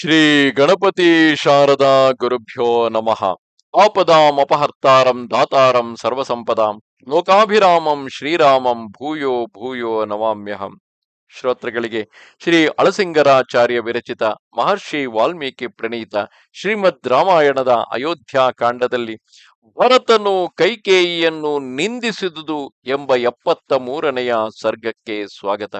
ಶ್ರೀ ಗಣಪತಿ ಶಾರದಾ ಗುರುಭ್ಯೋ ನಮಃ. ಆಪದಾಂ ಅಪಹರ್ತಾರಂ ದಾತಾರಂ ಸರ್ವಸಂಪದಾಂ ಲೋಕಾಭಿರಾಮಂ ಶ್ರೀರಾಮಂ ಭೂಯೋ ಭೂಯೋ ನಮಾಮ್ಯಹಂ. ಶ್ರೋತೃಗಳಿಗೆ ಶ್ರೀ ಅಳಸಿಂಗರಾಚಾರ್ಯ ವಿರಚಿತ ಮಹರ್ಷಿ ವಾಲ್ಮೀಕಿ ಪ್ರಣೀತ ಶ್ರೀಮದ್ ರಾಮಾಯಣದ ಅಯೋಧ್ಯ ಕಾಂಡದಲ್ಲಿ ಭರತನು ಕೈಕೇಯಿಯನ್ನು ನಿಂದಿಸಿದುದು ಎಂಬ ಎಪ್ಪತ್ತ ಮೂರನೆಯ ಸರ್ಗಕ್ಕೆ ಸ್ವಾಗತ.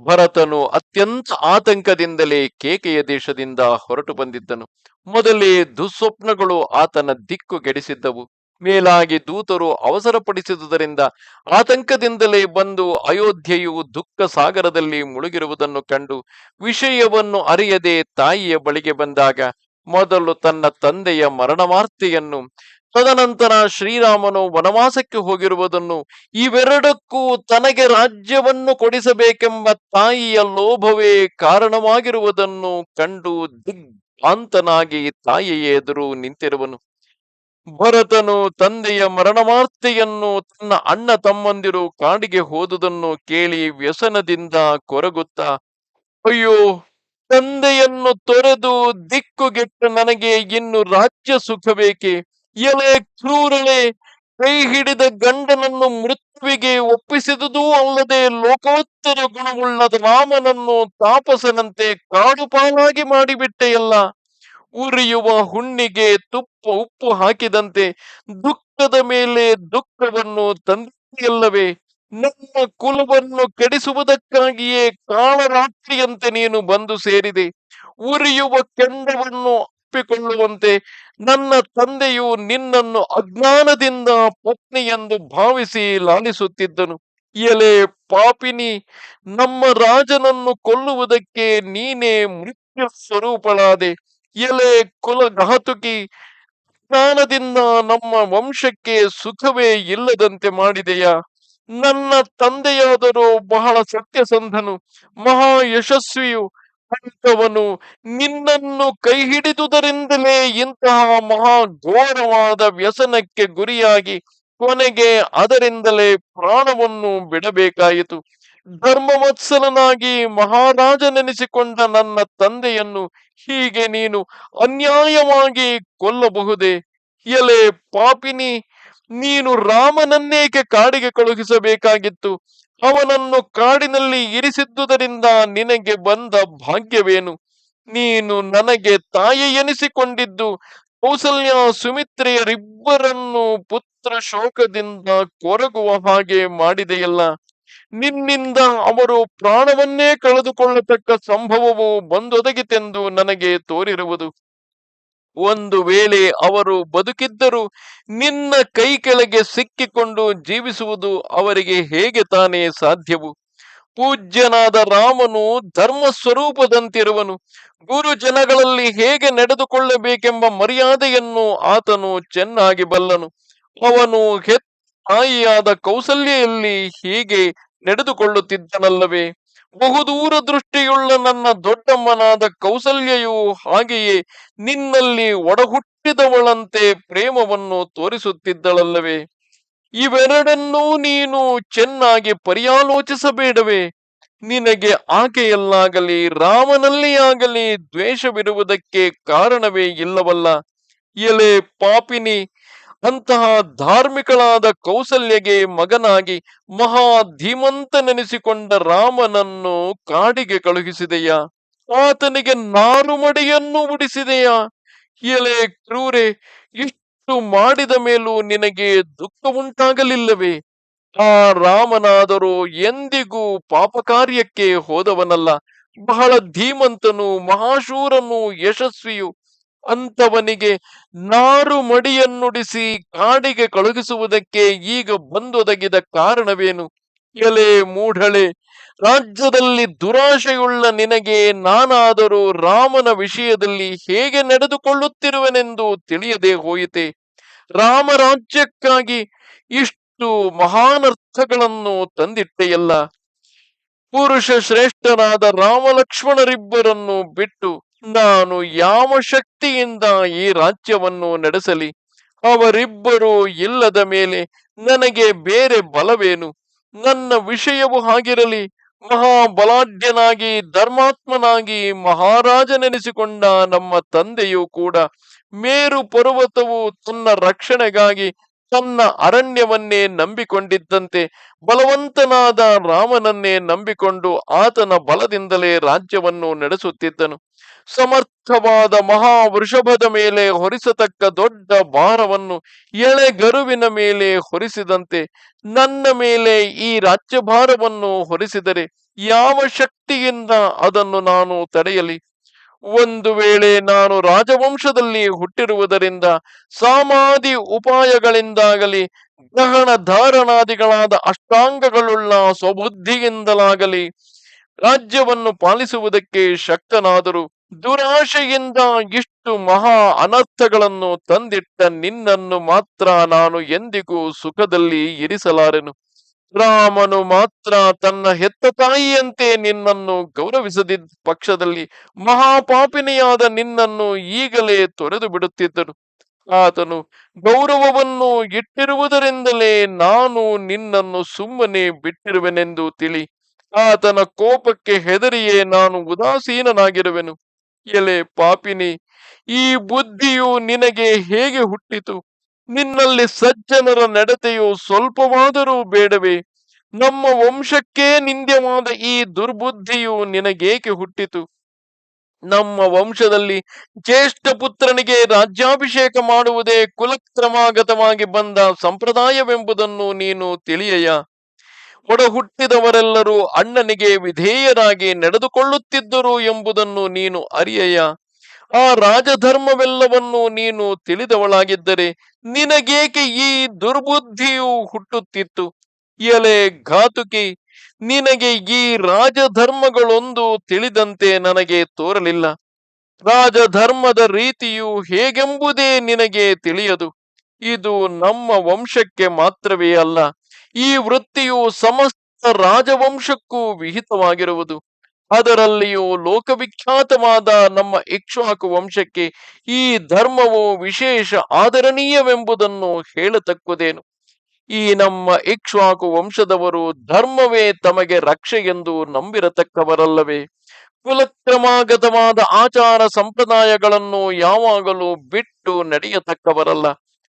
ಭರತನು ಅತ್ಯಂತ ಆತಂಕದಿಂದಲೇ ಕೇಕೆಯ ದೇಶದಿಂದ ಹೊರಟು ಬಂದಿದ್ದನು. ಮೊದಲೇ ದುಸ್ವಪ್ನಗಳು ಆತನ ದಿಕ್ಕು ಗೆಡಿಸಿದ್ದವು ಮೇಲಾಗಿ ದೂತರು ಅವಸರಪಡಿಸಿದುದರಿಂದ ಆತಂಕದಿಂದಲೇ ಬಂದು ಅಯೋಧ್ಯೆಯು ದುಃಖ ಸಾಗರದಲ್ಲಿ ಮುಳುಗಿರುವುದನ್ನು ಕಂಡು ವಿಷಯವನ್ನು ಅರಿಯದೆ ತಾಯಿಯ ಬಳಿಗೆ ಬಂದಾಗ ಮೊದಲು ತನ್ನ ತಂದೆಯ ಮರಣವಾರ್ತೆಯನ್ನು ತದನಂತರ ಶ್ರೀರಾಮನು ವನವಾಸಕ್ಕೆ ಹೋಗಿರುವುದನ್ನು ಇವೆರಡಕ್ಕೂ ತನಗೆ ರಾಜ್ಯವನ್ನು ಕೊಡಿಸಬೇಕೆಂಬ ತಾಯಿಯ ಲೋಭವೇ ಕಾರಣವಾಗಿರುವುದನ್ನು ಕಂಡು ದಿಗ್ಭಾಂತನಾಗಿ ತಾಯಿಯ ಎದುರು ನಿಂತಿರುವನು. ಭರತನು ತಂದೆಯ ಮರಣವಾರ್ತೆಯನ್ನು ತನ್ನ ಅಣ್ಣ ತಮ್ಮಂದಿರು ಕಾಡಿಗೆ ಹೋದುದನ್ನು ಕೇಳಿ ವ್ಯಸನದಿಂದ ಕೊರಗುತ್ತಾ, ಅಯ್ಯೋ, ತಂದೆಯನ್ನು ತೊರೆದು ದಿಕ್ಕುಗೆಟ್ಟು ನನಗೆ ಇನ್ನು ರಾಜ್ಯ ಸುಖಬೇಕೆ? ಎಲೆ ಕ್ರೂರಳೆ ಕೈ ಹಿಡಿದ ಗಂಡನನ್ನು ಮೃತ್ಯುವಿಗೆ ಒಪ್ಪಿಸಿದುದೂ ಅಲ್ಲದೆ ಲೋಕೋತ್ತರ ಗುಣವುಳ್ಳದ ರಾಮನನ್ನು ತಾಪಸನಂತೆ ಕಾಡುಪಾಲಾಗಿ ಮಾಡಿಬಿಟ್ಟೆಯಲ್ಲ ಉರಿಯುವ ಹುಣ್ಣಿಗೆ ತುಪ್ಪ ಉಪ್ಪು ಹಾಕಿದಂತೆ ದುಃಖದ ಮೇಲೆ ದುಃಖವನ್ನು ತಂದೆಯಲ್ಲವೇ ನನ್ನ ಕುಲವನ್ನು ಕೆಡಿಸುವುದಕ್ಕಾಗಿಯೇ ಕಾಳರಾತ್ರಿಯಂತೆ ನೀನು ಬಂದು ಸೇರಿದೆ. ಉರಿಯುವ ಕೆಂಡವನ್ನು ಒಪ್ಪಿಕೊಳ್ಳುವಂತೆ ನನ್ನ ತಂದೆಯು ನಿನ್ನನ್ನು ಅಜ್ಞಾನದಿಂದ ಪತ್ನಿ ಎಂದು ಭಾವಿಸಿ ಲಾಲಿಸುತ್ತಿದ್ದನು. ಎಲೆ ಪಾಪಿನಿ, ನಮ್ಮ ರಾಜನನ್ನು ಕೊಲ್ಲುವುದಕ್ಕೆ ನೀನೇ ಮೃತ್ಯು ಸ್ವರೂಪಳಾದೆ. ಎಲೆ ಕುಲಘಾತುಕಿ ಜ್ಞಾನದಿಂದ ನಮ್ಮ ವಂಶಕ್ಕೆ ಸುಖವೇ ಇಲ್ಲದಂತೆ ಮಾಡಿದೆಯಾ? ನನ್ನ ತಂದೆಯಾದರೂ ಬಹಳ ಸತ್ಯಸಂಧನು, ಮಹಾ ಯಶಸ್ವಿಯು ಅಂತವನು ನಿನ್ನನ್ನು ಕೈ ಹಿಡಿದುದರಿಂದಲೇ ಇಂತಹ ಮಹಾ ಘೋರವಾದ ವ್ಯಸನಕ್ಕೆ ಗುರಿಯಾಗಿ ಕೊನೆಗೆ ಅದರಿಂದಲೇ ಪ್ರಾಣವನ್ನು ಬಿಡಬೇಕಾಯಿತು. ಧರ್ಮವತ್ಸಲನಾಗಿ ಮಹಾರಾಜನೆನಿಸಿಕೊಂಡ ನನ್ನ ತಂದೆಯನ್ನು ಹೀಗೆ ನೀನು ಅನ್ಯಾಯವಾಗಿ ಕೊಲ್ಲಬಹುದೇ? ಎಲೆ ಪಾಪಿನಿ, ನೀನು ರಾಮನನ್ನೇಕೆ ಕಾಡಿಗೆ ಕಳುಹಿಸಬೇಕಾಗಿತ್ತು? ಅವನನ್ನು ಕಾಡಿನಲ್ಲಿ ಇರಿಸಿದ್ದುದರಿಂದ ನಿನಗೆ ಬಂದ ಭಾಗ್ಯವೇನು? ನೀನು ನನಗೆ ತಾಯಿ ಎನಿಸಿಕೊಂಡಿದ್ದು ಕೌಸಲ್ಯ ಸುಮಿತ್ರೆಯರಿಬ್ಬರನ್ನು ಪುತ್ರ ಶೋಕದಿಂದ ಕೊರಗುವ ಹಾಗೆ ಮಾಡಿದೆಯಲ್ಲ. ನಿನ್ನಿಂದ ಅವರು ಪ್ರಾಣವನ್ನೇ ಕಳೆದುಕೊಳ್ಳತಕ್ಕ ಸಂಭವವು ಬಂದೊದಗಿತೆಂದು ನನಗೆ ತೋರಿರುವುದು. ಒಂದು ವೇಳೆ ಅವರು ಬದುಕಿದ್ದರೂ ನಿನ್ನ ಕೈ ಕೆಳಗೆ ಸಿಕ್ಕಿಕೊಂಡು ಜೀವಿಸುವುದು ಅವರಿಗೆ ಹೇಗೆ ತಾನೇ ಸಾಧ್ಯವು? ಪೂಜ್ಯನಾದ ರಾಮನು ಧರ್ಮ ಸ್ವರೂಪದಂತಿರುವನು ಗುರು ಜನಗಳಲ್ಲಿ ಹೇಗೆ ನಡೆದುಕೊಳ್ಳಬೇಕೆಂಬ ಮರ್ಯಾದೆಯನ್ನು ಆತನು ಚೆನ್ನಾಗಿ ಬಲ್ಲನು. ಅವನು ಹೆತ್ತಾಯಿಯಾದ ಕೌಸಲ್ಯಲ್ಲಿ ಹೀಗೆ ನಡೆದುಕೊಳ್ಳುತ್ತಿದ್ದನಲ್ಲವೇ? ಬಹುದೂರ ದೃಷ್ಟಿಯುಳ್ಳ ನನ್ನ ದೊಡ್ಡಮ್ಮನಾದ ಕೌಸಲ್ಯೆಯು ಹಾಗೆಯೇ ನಿನ್ನಲ್ಲಿ ಒಡಹುಟ್ಟಿದವಳಂತೆ ಪ್ರೇಮವನ್ನು ತೋರಿಸುತ್ತಿದ್ದಳಲ್ಲವೇ? ಇವೆರಡನ್ನೂ ನೀನು ಚೆನ್ನಾಗಿ ಪರ್ಯಾಲೋಚಿಸಬೇಡವೇ? ನಿನಗೆ ಆಕೆಯಲ್ಲಾಗಲಿ ರಾಮನಲ್ಲಿ ಆಗಲಿ ದ್ವೇಷವಿರುವುದಕ್ಕೆ ಕಾರಣವೇ ಇಲ್ಲವಲ್ಲ? ಎಲೆ ಪಾಪಿನಿ ಅಂತಹ ಧಾರ್ಮಿಕಳಾದ ಕೌಸಲ್ಯಗೆ ಮಗನಾಗಿ ಮಹಾ ಧೀಮಂತನೆನಿಸಿಕೊಂಡ ರಾಮನನ್ನು ಕಾಡಿಗೆ ಕಳುಹಿಸಿದೆಯಾ? ಆತನಿಗೆ ನಾರುಮಡಿಯನ್ನು ಉಡಿಸಿದೆಯಾ? ಎಲೆ ಕ್ರೂರೆ, ಇಷ್ಟು ಮಾಡಿದ ಮೇಲೂ ನಿನಗೆ ದುಃಖ ಉಂಟಾಗಲಿಲ್ಲವೇ ಆ ರಾಮನಾದರೂ ಎಂದಿಗೂ ಪಾಪ ಕಾರ್ಯಕ್ಕೆ ಹೋದವನಲ್ಲ. ಬಹಳ ಧೀಮಂತನು ಮಹಾಶೂರನು ಯಶಸ್ವಿಯು ಅಂತವನಿಗೆ ನಾರು ಮಡಿಯನ್ನುಡಿಸಿ ಕಾಡಿಗೆ ಕಳುಹಿಸುವುದಕ್ಕೆ ಈಗ ಬಂದೊದಗಿದ ಕಾರಣವೇನು? ಎಲೆ ಮೂಢಳೆ, ರಾಜ್ಯದಲ್ಲಿ ದುರಾಶೆಯುಳ್ಳ ನಿನಗೆ ನಾನಾದರೂ ರಾಮನ ವಿಷಯದಲ್ಲಿ ಹೇಗೆ ನಡೆದುಕೊಳ್ಳುತ್ತಿರುವೆನೆಂದು ತಿಳಿಯದೆ ಹೋಯಿತೆ. ರಾಮರಾಜ್ಯಕ್ಕಾಗಿ ಇಷ್ಟು ಮಹಾನರ್ಥಗಳನ್ನು ತಂದಿಟ್ಟೆಯಲ್ಲ. ಪುರುಷ ಶ್ರೇಷ್ಠನಾದ ರಾಮಲಕ್ಷ್ಮಣರಿಬ್ಬರನ್ನು ಬಿಟ್ಟು ನಾನು ಯಾವ ಶಕ್ತಿಯಿಂದ ಈ ರಾಜ್ಯವನ್ನು ನಡೆಸಲಿ? ಅವರಿಬ್ಬರು ಇಲ್ಲದ ಮೇಲೆ ನನಗೆ ಬೇರೆ ಬಲವೇನು? ನನ್ನ ವಿಷಯವು ಹಾಗಿರಲಿ. ಮಹಾಬಲಾಢ್ಯನಾಗಿ, ಧರ್ಮಾತ್ಮನಾಗಿ ಮಹಾರಾಜನೆನಿಸಿಕೊಂಡ ನಮ್ಮ ತಂದೆಯೂ ಕೂಡ ಮೇರು ಪರ್ವತವು ತನ್ನ ರಕ್ಷಣೆಗಾಗಿ ತನ್ನ ಅರಣ್ಯವನ್ನೇ ನಂಬಿಕೊಂಡಿದ್ದಂತೆ ಬಲವಂತನಾದ ರಾಮನನ್ನೇ ನಂಬಿಕೊಂಡು ಆತನ ಬಲದಿಂದಲೇ ರಾಜ್ಯವನ್ನು ನಡೆಸುತ್ತಿದ್ದನು. ಸಮರ್ಥವಾದ ಮಹಾ ವೃಷಭದ ಮೇಲೆ ಹೊರಿಸತಕ್ಕ ದೊಡ್ಡ ಭಾರವನ್ನು ಎಳೆಗರುವಿನ ಮೇಲೆ ಹೊರಿಸಿದಂತೆ ನನ್ನ ಮೇಲೆ ಈ ರಾಜ್ಯಭಾರವನ್ನು ಹೊರಿಸಿದರೆ ಯಾವ ಶಕ್ತಿಯಿಂದ ಅದನ್ನು ನಾನು ತಡೆಯಲಿ? ಒಂದು ವೇಳೆ ನಾನು ರಾಜವಂಶದಲ್ಲಿ ಹುಟ್ಟಿರುವುದರಿಂದ ಸಮಾಧಿ ಉಪಾಯಗಳಿಂದಾಗಲಿ, ಗ್ರಹಣ ಧಾರಣಾದಿಗಳಾದ ಅಷ್ಟಾಂಗಗಳುಳ್ಳ ಸ್ವಬುದ್ಧಿಯಿಂದಲಾಗಲಿ ರಾಜ್ಯವನ್ನು ಪಾಲಿಸುವುದಕ್ಕೆ ಶಕ್ತನಾದರೂ ದುರಾಶೆಯಿಂದ ಇಷ್ಟು ಮಹಾ ಅನರ್ಥಗಳನ್ನು ತಂದಿಟ್ಟ ನಿನ್ನನ್ನು ಮಾತ್ರ ನಾನು ಎಂದಿಗೂ ಸುಖದಲ್ಲಿ ಇರಿಸಲಾರೆನು. ರಾಮನು ಮಾತ್ರ ತನ್ನ ಹೆತ್ತ ತಾಯಿಯಂತೆ ನಿನ್ನನ್ನು ಗೌರವಿಸದಿದ್ದ ಪಕ್ಷದಲ್ಲಿ ಮಹಾಪಾಪಿನಿಯಾದ ನಿನ್ನನ್ನು ಈಗಲೇ ತೊರೆದು ಬಿಡುತ್ತಿದ್ದನು ಆತನು ಗೌರವವನ್ನು ಇಟ್ಟಿರುವುದರಿಂದಲೇ ನಾನು ನಿನ್ನನ್ನು ಸುಮ್ಮನೆ ಬಿಟ್ಟಿರುವೆನೆಂದು ತಿಳಿ, ಆತನ ಕೋಪಕ್ಕೆ ಹೆದರಿಯೇ ನಾನು ಉದಾಸೀನನಾಗಿರುವೆನು. ಎಲೆ ಪಾಪಿನಿ, ಈ ಬುದ್ಧಿಯು ನಿನಗೆ ಹೇಗೆ ಹುಟ್ಟಿತು? ನಿನ್ನಲ್ಲಿ ಸಜ್ಜನರ ನಡತೆಯು ಸ್ವಲ್ಪವಾದರೂ ಬೇಡವೇ? ನಮ್ಮ ವಂಶಕ್ಕೇ ನಿಂದ್ಯವಾದ ಈ ದುರ್ಬುದ್ಧಿಯು ನಿನಗೇಕೆ ಹುಟ್ಟಿತು? ನಮ್ಮ ವಂಶದಲ್ಲಿ ಜ್ಯೇಷ್ಠ ಪುತ್ರನಿಗೆ ರಾಜ್ಯಾಭಿಷೇಕ ಮಾಡುವುದೇ ಕುಲಕ್ರಮಾಗತವಾಗಿ ಬಂದ ಸಂಪ್ರದಾಯವೆಂಬುದನ್ನು ನೀನು ತಿಳಿಯಯ. ಒಡ ಹುಟ್ಟಿದವರೆಲ್ಲರೂ ಅಣ್ಣನಿಗೆ ವಿಧೇಯರಾಗಿ ನಡೆದುಕೊಳ್ಳುತ್ತಿದ್ದರು ಎಂಬುದನ್ನು ನೀನು ಅರಿಯಯ. ಆ ರಾಜಧರ್ಮವೆಲ್ಲವನ್ನು ನೀನು ತಿಳಿದವಳಾಗಿದ್ದರೆ ನಿನಗೇಕೆ ಈ ದುರ್ಬುದ್ಧಿಯು ಹುಟ್ಟುತ್ತಿತ್ತು? ಎಲೆ ಘಾತುಕಿ, ನಿನಗೆ ಈ ರಾಜಧರ್ಮಗಳೊಂದು ತಿಳಿದಂತೆ ನನಗೆ ತೋರಲಿಲ್ಲ. ರಾಜಧರ್ಮದ ರೀತಿಯು ಹೇಗೆಂಬುದೇ ನಿನಗೆ ತಿಳಿಯದು. ಇದು ನಮ್ಮ ವಂಶಕ್ಕೆ ಮಾತ್ರವೇ ಅಲ್ಲ, ಈ ವೃತ್ತಿಯು ಸಮಸ್ತ ರಾಜವಂಶಕ್ಕೂ ವಿಹಿತವಾಗಿರುವುದು. ಅದರಲ್ಲಿಯೂ ಲೋಕವಿಖ್ಯಾತವಾದ ನಮ್ಮ ಇಕ್ಷ್ವಾಕು ವಂಶಕ್ಕೆ ಈ ಧರ್ಮವು ವಿಶೇಷ ಆದರಣೀಯವೆಂಬುದನ್ನು ಹೇಳತಕ್ಕುದೇನು. ಈ ನಮ್ಮ ಇಕ್ಷ್ವಾಕು ವಂಶದವರು ಧರ್ಮವೇ ತಮಗೆ ರಕ್ಷೆ ಎಂದು ನಂಬಿರತಕ್ಕವರಲ್ಲವೇ. ಕುಲಕ್ರಮಾಗತವಾದ ಆಚಾರ ಸಂಪ್ರದಾಯಗಳನ್ನು ಯಾವಾಗಲೂ ಬಿಟ್ಟು ನಡೆಯತಕ್ಕವರಲ್ಲ.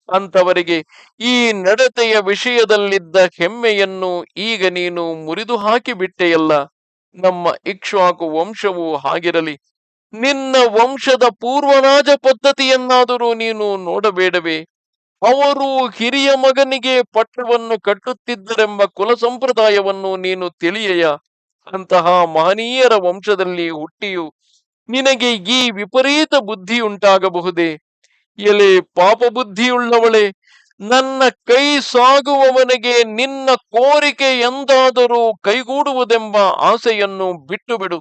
ಅಂತವರಿಗೆ ಈ ನಡತೆಯ ವಿಷಯದಲ್ಲಿದ್ದ ಹೆಮ್ಮೆಯನ್ನು ಈಗ ನೀನು ಮುರಿದು ಹಾಕಿಬಿಟ್ಟೆಯಲ್ಲ ನಮ್ಮ ಇಕ್ಷ್ವಾಕು ವಂಶವು ಹಾಗಿರಲಿ, ನಿನ್ನ ವಂಶದ ಪೂರ್ವರಾಜ ಪದ್ಧತಿಯನ್ನಾದರೂ ನೀನು ನೋಡಬೇಡವೇ? ಅವರು ಹಿರಿಯ ಮಗನಿಗೆ ಪಟ್ಟವನ್ನು ಕಟ್ಟುತ್ತಿದ್ದರೆಂಬ ಕುಲ ಸಂಪ್ರದಾಯವನ್ನು ನೀನು ತಿಳಿಯಯ? ಅಂತಹ ಮಹನೀಯರ ವಂಶದಲ್ಲಿ ಹುಟ್ಟಿಯು ನಿನಗೆ ಈ ವಿಪರೀತ ಬುದ್ಧಿ ಉಂಟಾಗಬಹುದೇ ಎಲೆ ಪಾಪ ಬುದ್ಧಿಯುಳ್ಳವಳೆ ನನ್ನ ಕೈ ಸಾಗುವವನಿಗೆ ನಿನ್ನ ಕೋರಿಕೆ ಎಂದಾದರೂ ಕೈಗೂಡುವುದೆಂಬ ಆಸೆಯನ್ನು ಬಿಟ್ಟು ಬಿಡು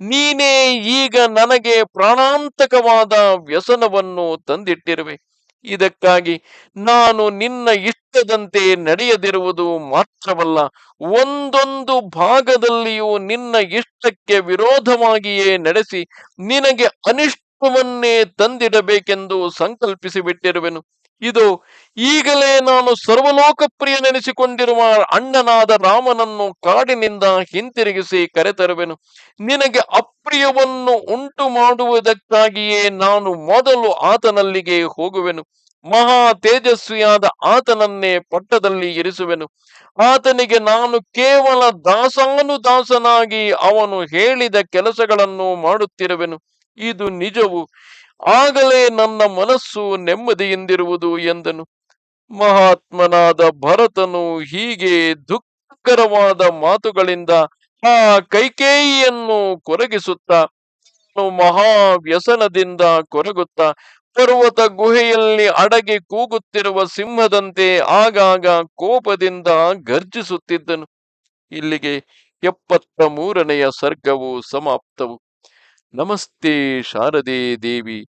ನೀನೇ ಈಗ ನನಗೆ ಪ್ರಾಣಾಂತಕವಾದ ವ್ಯಸನವನ್ನು ತಂದಿಟ್ಟಿರುವೆ. ಇದಕ್ಕಾಗಿ ನಾನು ನಿನ್ನ ಇಷ್ಟದಂತೆ ನಡೆಯದಿರುವುದು ಮಾತ್ರವಲ್ಲ, ಒಂದೊಂದು ಭಾಗದಲ್ಲಿಯೂ ನಿನ್ನ ಇಷ್ಟಕ್ಕೆ ವಿರೋಧವಾಗಿಯೇ ನಡೆಸಿ ನಿನಗೆ ಅನಿಷ್ಟವನ್ನೇ ತಂದಿಡಬೇಕೆಂದು ಸಂಕಲ್ಪಿಸಿ ಬಿಟ್ಟಿರುವೆನು ಇದು ಈಗಲೇ ನಾನು ಸರ್ವಲೋಕಪ್ರಿಯನೆನಿಸಿಕೊಂಡಿರುವ ಅಣ್ಣನಾದ ರಾಮನನ್ನು ಕಾಡಿನಿಂದ ಹಿಂತಿರುಗಿಸಿ ಕರೆತರುವೆನು. ನಿನಗೆ ಅಪ್ರಿಯವನ್ನು ಉಂಟು ಮಾಡುವುದಕ್ಕಾಗಿಯೇ ನಾನು ಮೊದಲು ಆತನಲ್ಲಿಗೆ ಹೋಗುವೆನು. ಮಹಾ ತೇಜಸ್ವಿಯಾದ ಆತನನ್ನೇ ಪಟ್ಟದಲ್ಲಿ ಇರಿಸುವೆನು. ಆತನಿಗೆ ನಾನು ಕೇವಲ ದಾಸಾನುದಾಸನಾಗಿ ಅವನು ಹೇಳಿದ ಕೆಲಸಗಳನ್ನು ಮಾಡುತ್ತಿರುವೆನು. ಇದು ನಿಜವು. ಆಗಲೇ ನನ್ನ ಮನಸ್ಸು ನೆಮ್ಮದಿಯಿಂದಿರುವುದು ಎಂದನು. ಮಹಾತ್ಮನಾದ ಭರತನು ಹೀಗೆ ದುಃಖಕರವಾದ ಮಾತುಗಳಿಂದ ಆ ಕೈಕೇಯಿಯನ್ನು ಕೊರಗಿಸುತ್ತಾ ಮಹಾ ವ್ಯಸನದಿಂದ ಕೊರಗುತ್ತಾ, ಪರ್ವತ ಗುಹೆಯಲ್ಲಿ ಅಡಗಿ ಕೂಗುತ್ತಿರುವ ಸಿಂಹದಂತೆ ಆಗಾಗ ಕೋಪದಿಂದ ಗರ್ಜಿಸುತ್ತಿದ್ದನು ಇಲ್ಲಿಗೆ ಎಪ್ಪತ್ತ ಮೂರನೆಯ ಸರ್ಗವು ಸಮಾಪ್ತವು. ನಮಸ್ತೆ ಶಾರದೆ ದೇವಿ.